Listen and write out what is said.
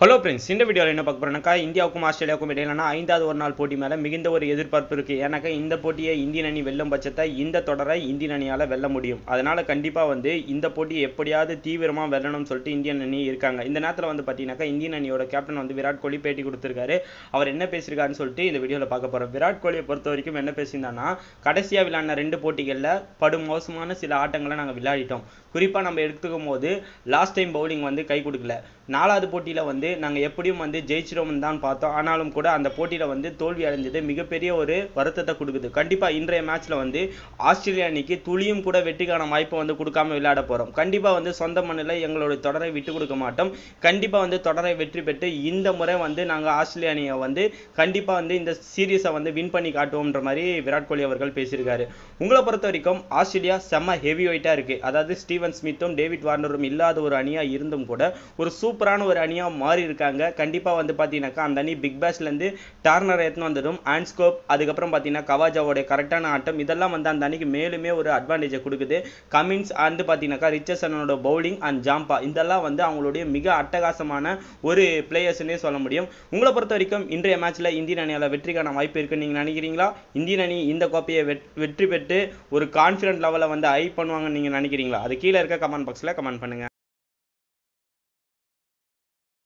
Hello friends இந்த வீடியோவில் என்ன பார்க்க போறோம்னாக்கா இந்தியாவுக்கும் ஆஸ்திரேலியாவுக்கும் இடையிலான ஐந்தாவது ஒரு நாள் போட்டி மேலே மிகுந்த ஒரு எதிர்பார்ப்பு இருக்குது ஏன்னாக்கா இந்த போட்டியை இந்தியன் அணி வெல்லும் பட்சத்தை இந்த தொடரை இந்தியன் அணியால் வெல்ல முடியும். அதனால் கண்டிப்பாக வந்து இந்த போட்டியை எப்படியாவது தீவிரமாக வெல்லணும்னு சொல்லிட்டு இந்தியன் அணி இருக்காங்க. இந்த நேரத்தில் வந்து பார்த்தீங்கன்னாக்கா இந்தியன் அணியோட கேப்டன் வந்து விராட் கோலி பேட்டி கொடுத்துருக்காரு. அவர் என்ன பேசியிருக்காருன்னு சொல்லிட்டு இந்த வீடியோவில் பார்க்க போகிறோம் விராட் கோலியை பொறுத்த வரைக்கும் என்ன பேசியிருந்தான்னா கடைசியாக விளையாடின ரெண்டு போட்டிகளில் படும் மோசமான சில ஆட்டங்களை நாங்கள் விளையாடிட்டோம். குறிப்பாக நம்ம எடுத்துக்கும் போது லாஸ்ட் டைம் பவுலிங் வந்து கை கொடுக்கல. நாலாவது போட்டியில் வந்து நாங்கள் எப்படியும் வந்து ஜெயிச்சிரோம்னு தான் பார்த்தோம். ஆனாலும் கூட அந்த போட்டியில் வந்து தோல்வி அடைஞ்சது மிகப்பெரிய ஒரு வருத்தத்தை கொடுக்குது. கண்டிப்பாக இன்றைய மேட்ச்சில் வந்து ஆஸ்திரேலியா அணிக்கு துளியும் கூட வெற்றிக்கான வாய்ப்பை வந்து கொடுக்காம விளையாட போகிறோம் கண்டிப்பாக வந்து சொந்த மண்ணில் எங்களோட தொடரை விட்டு கொடுக்க மாட்டோம். கண்டிப்பாக வந்து தொடரை வெற்றி பெற்று இந்த முறை வந்து நாங்கள் ஆஸ்திரேலிய அணியை வந்து கண்டிப்பாக வந்து இந்த சீரீஸை வந்து வின் பண்ணி காட்டுவோம்ன்ற மாதிரி விராட் கோலி அவர்கள் பேசியிருக்காரு. உங்களை பொறுத்த வரைக்கும் ஆஸ்திரேலியா செம்ம ஹெவி வெயிட்டாக இருக்குது அதாவது ஸ்டீவன் ஸ்மித்தும் டேவிட் வார்னரும் இல்லாத ஒரு அணியாக இருந்தும் கூட ஒரு சூப்பரான ஒரு அணியாக மாறி இருக்காங்க. கண்டிப்பாக வந்து பார்த்தீங்கன்னாக்கா அந்த அணி பிக் பேஷ்லேருந்து டார்னர் எடுத்துன்னு வந்ததும் ஆன்ஸ்கோப் அதுக்கப்புறம் பார்த்தீங்கன்னா கவாஜாவோட கரெக்டான ஆட்டம். இதெல்லாம் வந்து அந்த அணிக்கு மேலுமே ஒரு அட்வான்டேஜை கொடுக்குது. கமின்ஸ் வந்து பார்த்தீங்கன்னாக்கா ரிச்சர்சனோட பவுலிங் அண்ட் ஜாம்பா இதெல்லாம் வந்து அவங்களுடைய மிக அட்டகாசமான ஒரு பிளேயர்ஸ்னே சொல்ல முடியும். உங்களை பொறுத்த வரைக்கும் இன்றைய மேட்ச்சில் இந்தியன் அணியால் வெற்றிக்கான வாய்ப்பு இருக்குன்னு நீங்கள் நினைக்கிறீங்களா? இந்தியன் அணி இந்த கோப்பையை வெற்றி பெற்று ஒரு கான்ஃபிடன்ட் லெவலில் வந்து ஹை பண்ணுவாங்கன்னு நீங்கள் நினைக்கிறீங்களா? அது கீழே இருக்க கமெண்ட் பாக்ஸில் கமெண்ட் பண்ணுங்கள்